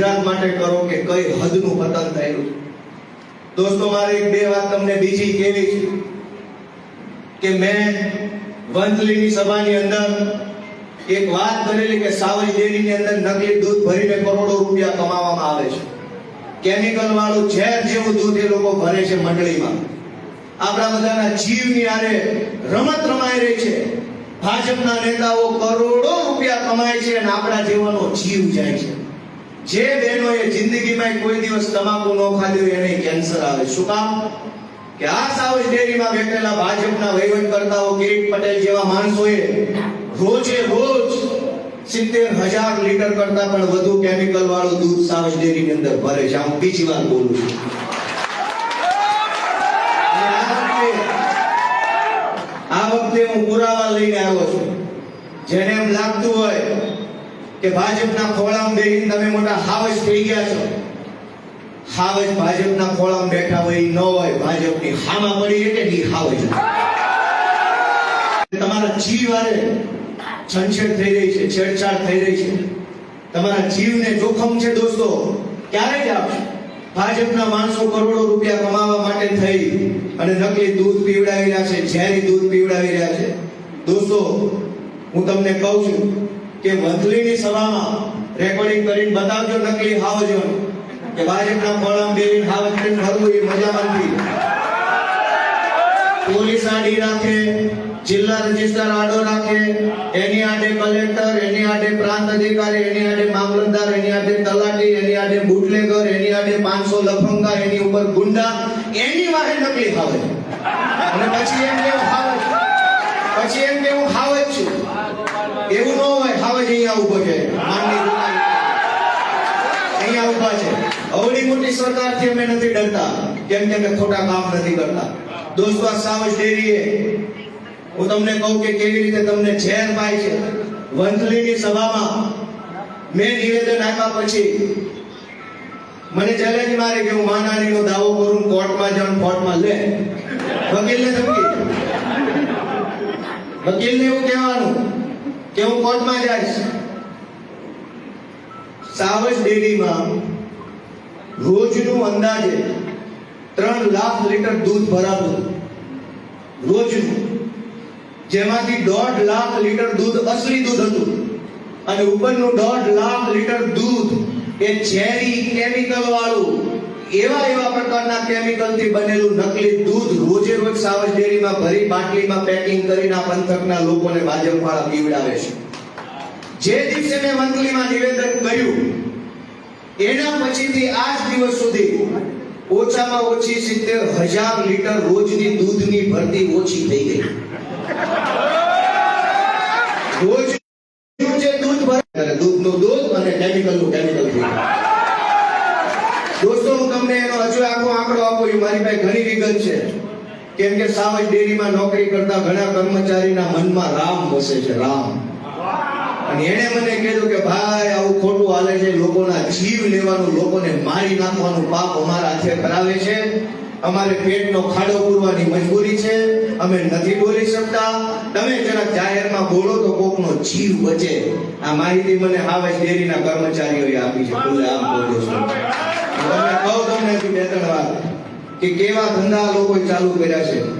ગુજરાત માટે કરો કે કઈ હદનું પતન થયેલું દોસ્તો, મારી બે વાત તમને બીજી કેવી છે કે મેં વંથલીની સભાની અંદર એક વાત કરેલી કે સાવજ ડેરીની અંદર નકલી દૂધ ભરીને કરોડો રૂપિયા કમાવામાં આવે છે. કેમિકલ વાળું ઝેર જેવું દૂધ એ લોકો ભરે છે મંડળીમાં. આપણા બધાના જીવની આરે રમત રમાઈ રહી છે. ભાજપના નેતાઓ કરોડો રૂપિયા કમાય છે અને આપણા જીવનનો જીવ જાય છે. જે બહેનોએ જિંદગીમાં કોઈ દિવસ તમાકુ ન ખાધી એને કેન્સર આવે. શું કામ? કે આ સાવજ ડેરીમાં બેઠેલા ભાજપના વહીવટકર્તાઓ કિરીટ પટેલ જેવા માણસોએ રોજે રોજ સિત્તેર હજાર લીટર કરતા પણ વધુ કેમિકલ વાળું દૂધ સાવજ ડેરીની અંદર ભરે છે. હું બીજી વાર બોલું છું. આ વખતે હું પુરાવા લઈને આવ્યો છું. જેને એમ લાગતું હોય કે ભાજપના ખોળામાં બેહીને તમે મોટા હાવજ થઈ ગયા છો. હાવજ ભાજપના ખોળામાં બેઠા હોય ન હોય ભાજપની હામાં પડી એટલે ની હાવજ તમારા જીવ હારે છંછેડ થઈ રહી છે, છેડછાડ થઈ રહી છે. તમારા જીવને જોખમ છે દોસ્તો. ક્યારે જ આપશે. ભાજપના માણસો કરોડો રૂપિયા કમાવા માટે થઈ અને નકલી દૂધ પીવડાવી રહ્યા છે, ઝેરી દૂધ પીવડાવી રહ્યા છે. દોસ્તો, હું તમને કહું છું કે વંથલીની સભામાં રેકોર્ડિંગ કરીને બતાવજો નકલી હાવજો કે ભાજપના કોળમ હાવજ કરીને ફરવું એ મજા નથી પોલીસ આડી રાખે, જિલ્લા રજિસ્ટર આડો રાખે, એની આડે કલેક્ટર, એની આડે પ્રાંત અધિકારી, એની આડે મામલતદાર, એની આડે તલાટી, એની આડે બુટલેગર, એની આડે પાંચસો લફંગા, એની ઉપર ગુંડા, એની વાહે નકલી હાવે અને પછી એમ કેવું હાવે પછી એમ કેવું હાવે જ છું. એવું ન હોય. જ અહીંયા ઊભો છે? અહીંયા ઊભા છે. અવળી મોટી સરકારથી અમે નથી ડરતા. કેમ કે અમે ખોટા કામ નથી કરતા. દોસ્તો, આ સાવજ ડેરીએ. હું તમને કહું કે કેવી રીતે તમને ઝેર પાય છે. વંથલીની સભામાં મેં નિવેદન આપ્યા પછી મને ચેલેન્જ મારી કે હું માનાણીનો દાવો કરું, કોર્ટમાં જાઉં કોર્ટમાં લે. વકીલને ધમકી વકીલને એવું કહેવાનું. કે જાય છે. સાવજ ડેરીમાં રોજનું અંદાજે ત્રણ લાખ લીટર દૂધ ભરાતું. રોજનું. જેમાંથી દોઢ લાખ લીટર દૂધ અસલી દૂધ હતું. અને ઉપરનું દોઢ લાખ લીટર દૂધ એ ઝેરી કેમિકલ વાળું, એવા એવા પ્રકારના કેમિકલથી બનેલું નકલી દૂધ રોજે રોજ સાવજ ડેરીમાં ભરી, બાટલીમાં પેકિંગ કરીને આ પંથકના લોકોને ભાજપ પીવડાવે છે. જે દિવસે મેં વંથલીમાં નિવેદન કર્યું, એના પછીથી આજ દિવસ સુધી ઓછામાં ઓછી સિત્તેર હજાર લીટર રોજની દૂધની ભરતી ઓછી થઈ ગઈ. રોજ જે દૂધ ભરે દૂધનું દૂધ અને કેમિકલનું કેમિકલ થઈ દોસ્તો, હું તમને એનો હજુ આખો આંકડો આપું છું મારી પાસે ઘણી વિગત છે. કેમ કે સાવજ ડેરીમાં નોકરી કરતા ઘણા કર્મચારીના મનમાં રામ વસે છે, રામ. અને એણે મને કીધું કે ભાઈ, આવું ખોટું હાલે છે, લોકોના જીવ લેવાનું, લોકોને મારી નાખવાનું પાપ અમારા હાથે કરાવે છે. અમારે પેટનો ખાડો પૂરવાની મજબૂરી છે. અમે નથી બોલી શકતા. તમે જરાક જાહેરમાં બોલો તો કોકનો જીવ બચે. આ માહિતી મને હાવજ ડેરીના કર્મચારીઓએ આપી છે. બોલે, આમ બોલો છો. તમને કહું તમને બે ત્રણ વાત કે કેવા ધંધા લોકોએ ચાલુ કર્યા છે?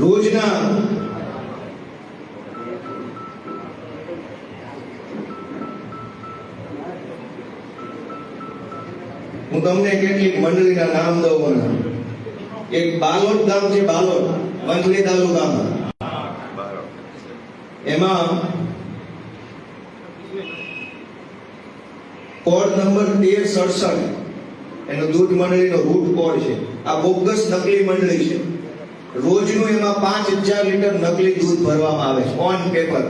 રોજના હું તમને કેટલીક મંડળીના નામ દઉં એક બાલોટ ગામ છે બાલોટ, વંથલી તાલુકામાં. એમાં કોડ નંબર તેર સડસઠ, એનો દૂધ મંડળીનો રૂટ કોડ છે. આ બોગસ નકલી મંડળી છે. રોજનું એમાં પાંચ હજાર લીટર નકલી દૂધ ભરવામાં આવે છે. ઓન પેપર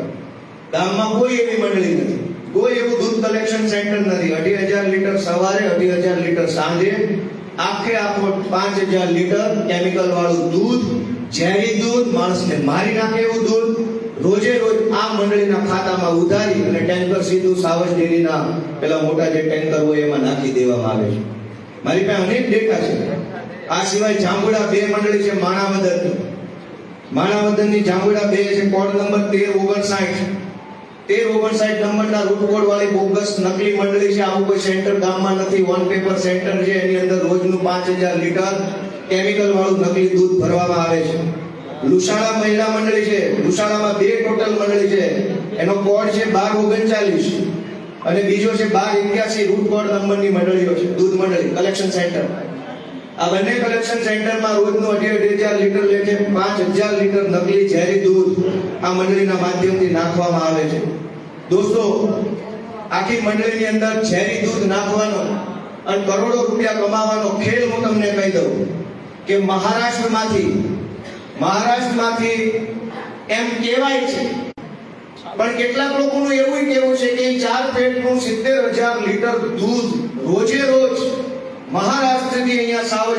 ગામમાં કોઈ એવી મંડળી નથી. કોઈ એવું દૂધ કલેક્શન સેન્ટર નથી. અઢી હજાર લીટર સવારે, અઢી હજાર લીટર સાંજે, આખે આખો પાંચ હજાર લીટર કેમિકલ વાળું દૂધ, ઝેરી દૂધ, માણસને મારી નાખે એવું દૂધ, રોજે રોજ આ મંડળીના ખાતામાં ઉધારી અને ટેન્કર સીધું સાવજ ડેરીના પેલા મોટા જે ટેન્કર હોય એમાં નાખી દેવામાં આવે છે. મારી પાસે અનેક ડેટા છે. આ સિવાય જાંબુડા બે મંડળી છે, માણાવદરની. માણાવદરની જાંબુડા બે છે, કોડ નંબર તેર ઓગણસાઠ. તેર ઓગણસાઠ નંબરના રૂટ કોડ વાળી બોગસ નકલી મંડળી છે. આવું કોઈ સેન્ટર ગામમાં નથી. વન પેપર સેન્ટર છે. એની અંદર રોજનું પાંચ હજાર લીટર કેમિકલ વાળું નકલી દૂધ ભરવામાં આવે છે. લુસાણા મહિલા મંડળી છે. લુસાણામાં બે ટોટલ મંડળી છે. એનો કોડ છે બાર ઓગણચાલીસ. અને બીજો છે બાર એક્યાસી રૂટ કોડ નંબરની મંડળીઓ છે. દૂધ મંડળી કલેક્શન સેન્ટર આ બંને કલેક્શન સેન્ટરમાં રોજનું અઢી અઢી હજાર લીટર છે, પાંચ હજાર લીટર નકલી ઝેરી દૂધ આ મંડળીના માધ્યમથી નાખવામાં આવે છે. દોસ્તો, આખી મંડળીની અંદર ઝેરી દૂધ નાખવાનો અને કરોડો રૂપિયા કમાવાનો ખેલ હું તમને કહી દઉં કે મહારાષ્ટ્રમાંથી મહારાષ્ટ્રમાંથી એમ કહેવાય છે. પણ કેટલાક લોકોનું એવું કહેવું છે કે ચાર પેટનું સિત્તેર હજાર લીટર દૂધ રોજે રોજ સાવજ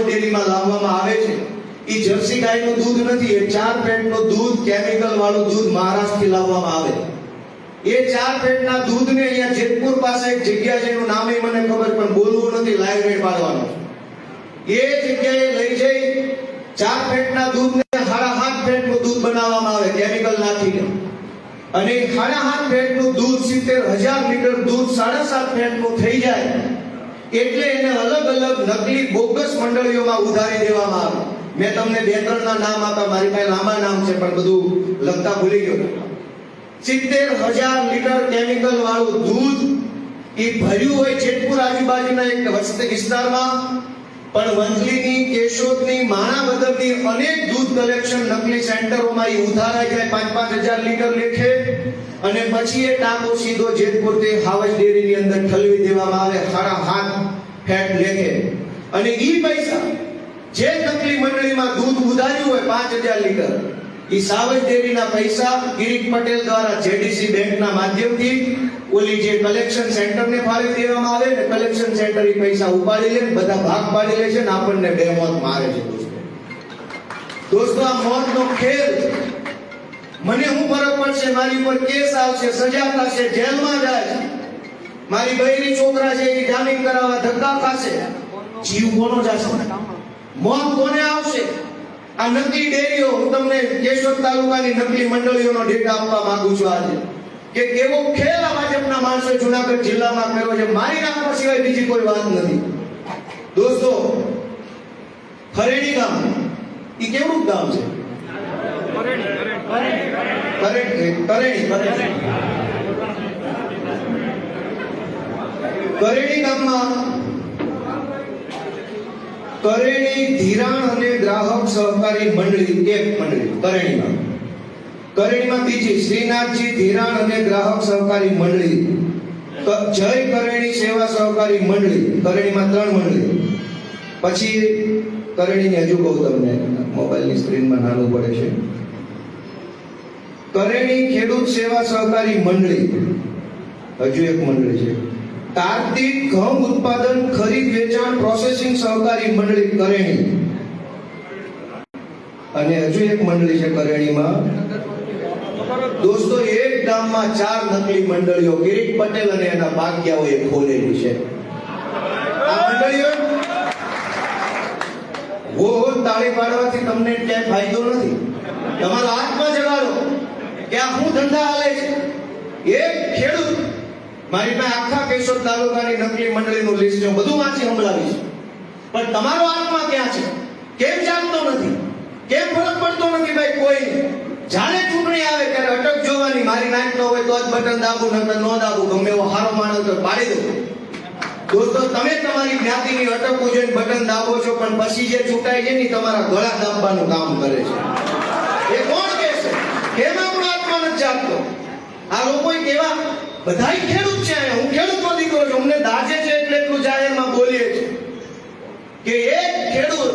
ડેરીમાં લાવવામાં આવે છે. એ જર્સી ગાયનું દૂધ નથી, એ ચાર પેટનું દૂધ, કેમિકલ વાળું દૂધ મહારાષ્ટ્રથી લાવવામાં આવે. એ ચાર પેટના દૂધને અહીંયા જેતપુર પાસે એક જગ્યા છે, એનું એ મને ખબર, પણ બોલવું નથી, લાઈવ રેટ પાડવાનું. એ જગ્યાએ લઈ જઈ, ચાર પેટના દૂધને સાડા સાત પેટનું દૂધ બનાવવામાં આવે, કેમિકલ નાખીને. અને સાડા સાત ફેટનું દૂધ સિત્તેર હજાર લીટર દૂધ સાડા સાત ફેટનું થઈ જાય. એટલે એને અલગ અલગ નકલી બોગસ મંડળીઓમાં ઉધારી દેવામાં આવે. મેં તમને બે ત્રણના નામ આપ્યા, મારી પાસે લાંબા નામ છે, પણ બધું લખતા ભૂલી ગયો. સિત્તેર હજાર લીટર કેમિકલ વાળું દૂધ એ ભર્યું હોય જેતપુર આજુબાજુના એક વસ્તી વિસ્તારમાં, પણ વંથલીની, કેશોદની, માણાવદરની અનેક દૂધ કલેક્શન નકલી સેન્ટરોમાં એ ઉધારાઈ જાય પાંચ પાંચ હજાર લીટર લેખે, અને પછી એ ટાંકો સીધો જેતપુર તે હાવજ ડેરીની અંદર ઠલવી દેવામાં આવે હારા હાથ ફેટ લેખે અને ઈ પૈસા જે નકલી મંડળીમાં દૂધ ઉધાર્યું હોય પાંચ હજાર લીટર, ઈ સાવજ દેવીના પૈસા ગિરીક પટેલ દ્વારા જેડીસી બેંકના માધ્યમથી ઓલી જે કલેક્શન સેન્ટરને ફાળવી દેવામાં આવે ને કલેક્શન સેન્ટર ઈ પૈસા ઉપાડી લે બધા ભાગ પાડી લે છે ને આપણને બે મોત મારે છે દોસ્તો. આ મોતનો ખેલ. મને હું ફરક પડશે? મારી ઉપર કેસ આવશે, સજા થશે, જેલમાં જાય મારી બૈરી છોકરા છે એ જામીન કરાવવા ધક્કા ખાશે. જીવ કોનો જશે? મોત કોને આવશે? આ નકલી ડેરીઓ હું તમને કેશોદ તાલુકાની નકલી મંડળીઓનો ડેટા આપવા માંગુ છું આજે. કે કેવો ખેલ આ ભાજપના માણસો જુનાગઢ જિલ્લામાં કર્યો છે મારી નાખવા સિવાય બીજી કોઈ વાત નથી. દોસ્તો ખરેડી ગામ એ કેવું ગામ છે? કરે- કરેણી કરેણી કરેણી ગામમાં કરેણી ધિરાણ અને ગ્રાહક સહકારી મંડળી, એક મંડળી, કરેણીમાં. કરેણીમાં બીજી શ્રીનાથજી ધિરાણ અને ગ્રાહક સહકારી મંડળી જય કરેણી સેવા સહકારી મંડળી, કરેણીમાં ત્રણ મંડળી. પછી કરેણીની હજુ કહું તમને મોબાઈલની સ્ક્રીનમાં નાનું પડે છે. કરેણી ખેડૂત સેવા સહકારી મંડળી, હજુ એક મંડળી છે. કાર્તિક ઘઉં ઉત્પાદન ખરીદ વેચાણ પ્રોસેસિંગ સહકારી મંડળી કરેણી. અને હજુ એક મંડળી છે કરેણીમાં. દોસ્તો, એક ગામમાં ચાર નકલી મંડળીઓ, કિરીટ પટેલ અને એના ભાગ્યાઓએ ખોલેલી છે. આ મંડળીઓ હો તાળી પાડવાથી તમને ક્યાંય ફાયદો નથી. તમારા હાથમાં જગાડો કે આ શું ધંધા હાલે છે? એક ખેડૂત મારી પાસે આખા કેશોદ તાલુકાની નકલી મંડળીનું લિસ્ટ છે બધું વાંચી સંભળાવીશ. પણ તમારો આત્મા ક્યાં છે? કેમ જાગતો નથી? કેમ ફરક પડતો નથી ભાઈ કોઈ? જાણે ચૂંટણી આવે, ત્યારે અટક જોવાની. મારી નાઈટ ન હોય તો જ બટન દાબું, નકર ન દાબવું ગમે એવો હારો તો પાડી દો દોસ્તો, તમે તમારી જ્ઞાતિની અટકવું જોઈને બટન દાબો છો, પણ પછી જે ચૂંટાય છે ને તમારા ગળા દાબવાનું કામ કરે છે. એ કોણ કહેશે છે? કેમ આપણો આત્મા નથી જાગતો? આ લોકો કેવા બધાય ખેડૂત છે. હું ખેડૂતનો દીકરો છું. અમને દાજે છે એટલે એટલું જાહેરમાં બોલીએ છીએ. કે એક ખેડૂત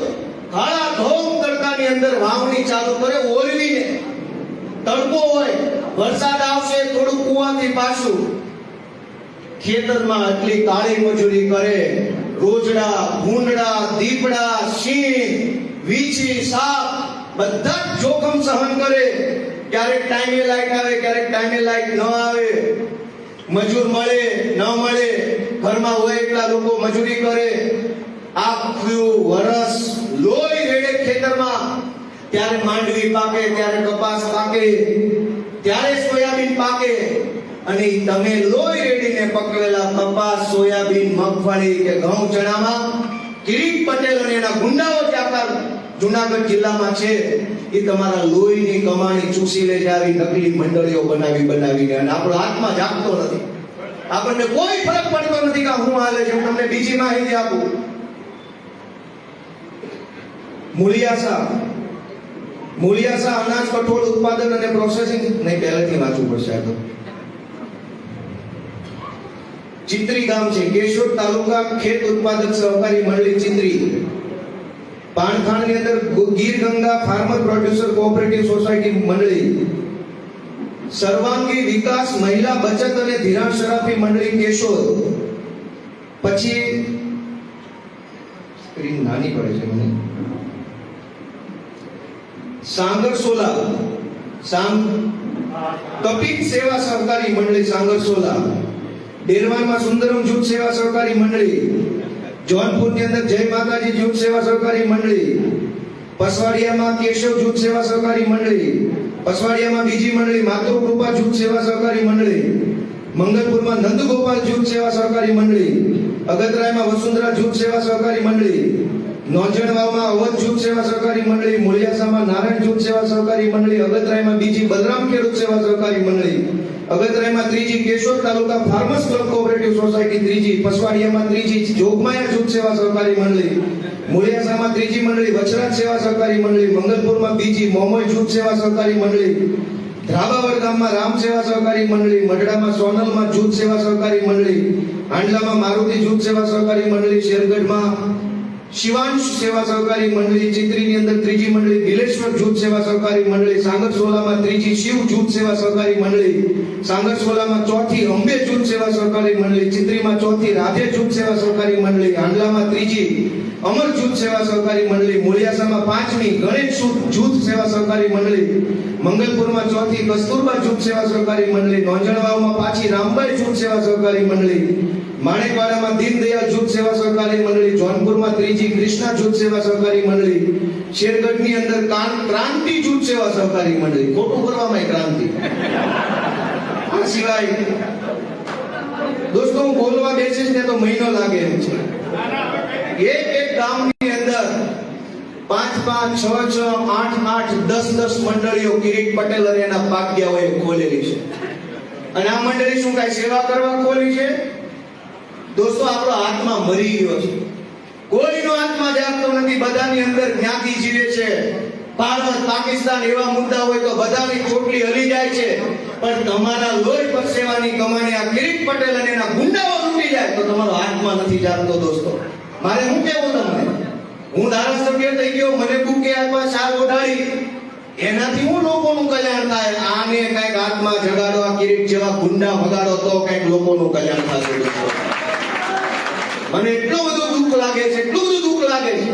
કાળા ધોમ તડકાની અંદર વાવણી ચાલુ કરે ઓરવીને તડકો હોય, વરસાદ આવશે, થોડું કુવાથી પાછું ખેતરમાં આટલી કાળી મજૂરી કરે. રોજડા, ભૂંડડા, દીપડા સિંહ વીછી, સાપ બધા જોખમ સહન કરે. ક્યારેક ટાઈમે લાઈટ આવે, ક્યારેક ટાઈમે લાઈટ ન આવે. મજૂર મળે, ન મળે, ઘરમાં હોય એટલા લોકો મજૂરી કરે. આખું વરસ લોહી રેડે ખેતરમાં. ત્યારે માંડવી પાકે, ત્યારે કપાસ પાકે, ત્યારે સોયાબીન પાકે. અને તમે લોહી રેડીને પકવેલા કપાસ, સોયાબીન, મગફળી કે ઘઉં ચણામાં કિરીટ પટેલ અને એના ગુંડાઓ જે આખા જુનાગઢ જિલ્લામાં છે એ તમારા લોહીની કમાણી ચૂસી લે છે આવી નકલી મંડળીઓ બનાવી બનાવીને. અને આપણો આત્મા જાગતો નથી. આપણને કોઈ ફરક પડતો નથી કે હું હાલે છે. હું તમને બીજી માહિતી આપું. મૂળિયાસા મૂળિયાસા અનાજ, કઠોળ ઉત્પાદન અને પ્રોસેસિંગ નહીં, પહેલેથી વાંચવું પડશે આ તો. ચિત્રી ગામ છે. કેશોદ તાલુકા ખેત ઉત્પાદક સહકારી મંડળી ચિત્રી. પાણખાણની અંદર Gir Ganga farmer producer cooperative society મંડળી, સર્વાંગી વિકાસ મહિલા બચત અને ધિરાણ શરાફી મંડળી કેશોદ. પછી, સ્ક્રીન નાની પડે છે મને. સાંગરસોલા સામ કપિક સેવા સહકારી મંડળી સાંગરસોલા ડેરવાનમાં સુંદરમ જૂથ સેવા સહકારી મંડળી. જોનપુરની અંદર જય માતાજી જૂથ સેવા સહકારી મંડળી. પસવાડિયામાં કેશવ જૂથ સેવા સહકારી મંડળી. પસવાડિયામાં બીજી મંડળી માતૃકૃપા જૂથ સેવા સહકારી મંડળી. મંગલપુરમાં નંદગોપાલ જૂથ સેવા સહકારી મંડળી. અગતરાયમાં વસુંધરા જૂથ સેવા સહકારી મંડળી. નોંજણવાવમાં અવધ જૂથ સેવા સહકારી મંડળી. મૂળિયાસામાં નારાયણ જૂથ સેવા સહકારી મંડળી. અગતરાયમાં બીજી બલરામ ખેડૂત સેવા સહકારી મંડળી. અગતરાયમાં ત્રીજી Keshod taluka farmers club cooperative society, ત્રીજી પસવાડિયામાં ત્રીજી જોગમાયા જૂથ સેવા સહકારી મંડળી, મુળિયાસામાં ત્રીજી મંડળી, વછરાજ સેવા સહકારી મંડળી, મંગલપુરમાં બીજી મોમોય જૂથ સેવા સહકારી મંડળી ધ્રાબાવર ગામમાં રામ સેવા સહકારી મંડળી, મઢડામાં સોનલમાં જૂથ સેવા સહકારી મંડળી આંડલામાં મારુતિ જૂથ સેવા સહકારી મંડળી, શેરગઢમાં શિવાંશ સેવા સહકારી મંડળી ચિત્રીની અંદર ત્રીજી મંડળી દિલેશ્વર જૂથ સેવા સહકારી મંડળી સાંગરસોલામાં ત્રીજી શિવ જૂથ સેવા સહકારી મંડળી સાંગરસોલામાં ચોથી અંબે જૂથ સેવા સહકારી મંડળી, ચિત્રીમાં ચોથી રાધે જૂથ સેવા સહકારી મંડળી આંડલામાં ત્રીજી અમર જૂથ સેવા સહકારી મંડળી મૂળિયાસામાં પાંચમી ગણેશ જૂથ સેવા સહકારી મંડળી, મંગલપુરમાં ચોથી કસ્તુરબા જૂથ સેવા સહકારી મંડળી નોંજણવાવમાં પાછી રામબાઈ જૂથ સેવા સહકારી મંડળી માણેકવાડામાં દીનદયાળ જૂથ સેવા સહકારી મંડળી, જોનપુરમાં ત્રીજી કૃષ્ણા જૂથ સેવા સહકારી મંડળી, શેરગઢની અંદર ક્રાંતિ જૂથ સેવા સહકારી મંડળી. ખોટું કરવામાં ક્રાંતિ. આ સિવાય દોસ્તો, હું બોલવા બેસીશ ને તો મહિનો લાગે એમ છે. એક એક ગામની અંદર પાંચ પાંચ, છ છ, આઠ આઠ, દસ દસ મંડળીઓ કિરીટ પટેલ અને એના ભાગ્યાઓએ ખોલેલી છે. અને આ મંડળી શું કાંઈ સેવા કરવા ખોલી છે? દોસ્તો, આપણો આત્મા મરી ગયો છે. કોઈનો આત્મા જાગતો નથી. બધાની અંદર જ્ઞાતિ જીવે છે. ભારત પાકિસ્તાન એવા મુદ્દા હોય તો બધાની ચોટલી હલી જાય છે. પણ તમારા લોહી પરસેવાની કમાણી આ કિરીટ પટેલ અને એના ગુંડાઓ લૂંટી જાય તો તમારો આત્મા નથી જાગતો દોસ્તો. મારે શું કહેવું તમને? હું ધારાસભ્ય થઈ ગયો, મને કુકે આત્મા ચાર ઓઢાડી. એનાથી હું લોકોનું કલ્યાણ થાય? આને કંઈક આત્મા જગાડો, આ કિરીટ જેવા ગુંડા વગાડો તો કંઈક લોકોનું કલ્યાણ થશે મને એટલું બધું દુઃખ લાગે છે, એટલું બધું દુઃખ લાગે છે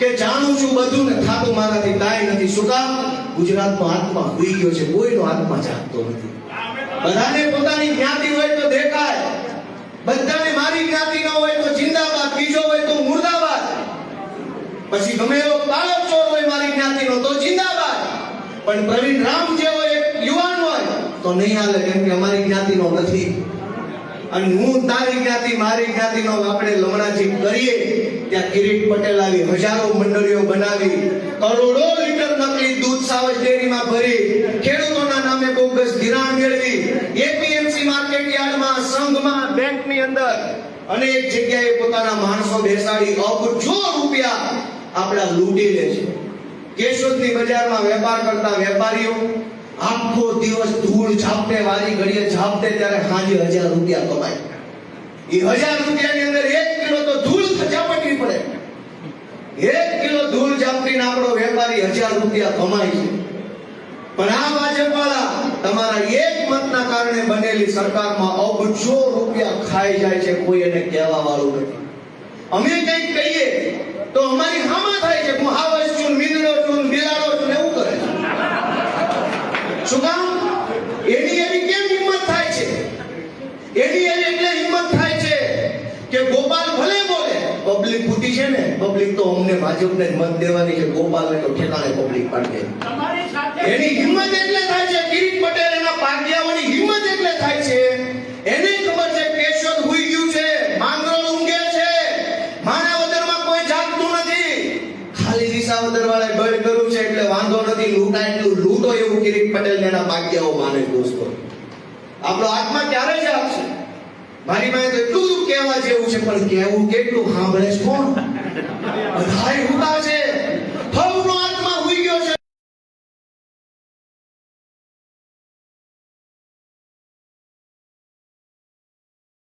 કે જાણું છું બધું ને થાતું મારાથી કાંઈ નથી. શું કામ? ગુજરાતનો આત્મા હોઈ ગયો છે, કોઈનો આત્મા જાગતો નથી. બધાને પોતાની જ્ઞાતિ હોય તો દેખાય. બધાને મારી જ્ઞાતિ ન હોય તો જિંદાબાદ, બીજો હોય તો મુર્દાબાદ. પછી ગમે એવો કાળો ચોર હોય મારી જ્ઞાતિનો તો જિંદાબાદ. પણ પ્રવીણ રામ જેવો એક યુવાન હોય તો નહીં હાલે, કેમ કે અમારી જ્ઞાતિનો નથી. અને હું તારી જ્ઞાતિ મારી જ્ઞાતિનો આપણે લમણાજી કરીએ. ત્યાં કિરીટ પટેલ આવી, હજારો મંડળીઓ બનાવી, કરોડો લીટર નકલી દૂધ સાવજ ડેરીમાં ભરી, ખેડૂતોના નામે બોગસ ધિરાણ મેળવી, એપીએમસી માર્કેટ યાર્ડમાં, સંઘમાં, બેંકની અંદર, અનેક જગ્યાએ પોતાના માણસો બેસાડી અબજો રૂપિયા આપણા લૂંટી લે છે. કેશોદની બજારમાં વેપાર કરતા વેપારીઓ આખો દિવસ ધૂળ છાપતે વારી ઘડીએ છાપતે ત્યારે હાજી હજાર રૂપિયા કમાય. એ હજાર રૂપિયાની અંદર એક કિલો તો ધૂળ ઝાપટવી પડે. એક કિલો ધૂળ ઝાપટીને આપણો વેપારી હજાર રૂપિયા કમાય છે. પણ આ ભાજપવાળા તમારા એક મતના કારણે બનેલી સરકારમાં અબજો રૂપિયા ખાઈ જાય છે, કોઈ એને કહેવા વાળું નથી. અમે કંઈક કહીએ તો અમારી હામાં થાય છે. હું હાવસ ને પબ્લિક તો અમને ભાજપને જ મત દેવાની છે. ગોપાલને તો ઠેકાણે પબ્લિક પાડે. એની હિંમત એટલે થાય છે કિરીટ પટેલ એના ભાગ્યાઓની હિંમત એટલે થાય છે. એને ખબર છે કેશોદ હુઈ ગયું છે. માંગરોળ ઊંઘે છે. મારા વદરમાં કોઈ જાગતું નથી. ખાલી દિશાવદર વાળે બળ કર્યું છે એટલે વાંધો નથી. લૂંટા એટલું લૂંટો એવું કિરીટ પટેલ એના ભાગ્યાઓ માને દોસ્તો. આપણો આત્મા ક્યારે જ આપશે મારી પાસે તો એટલું કહેવા જેવું છે પણ કેવું કેટલું સાંભળે કોણ? Mình.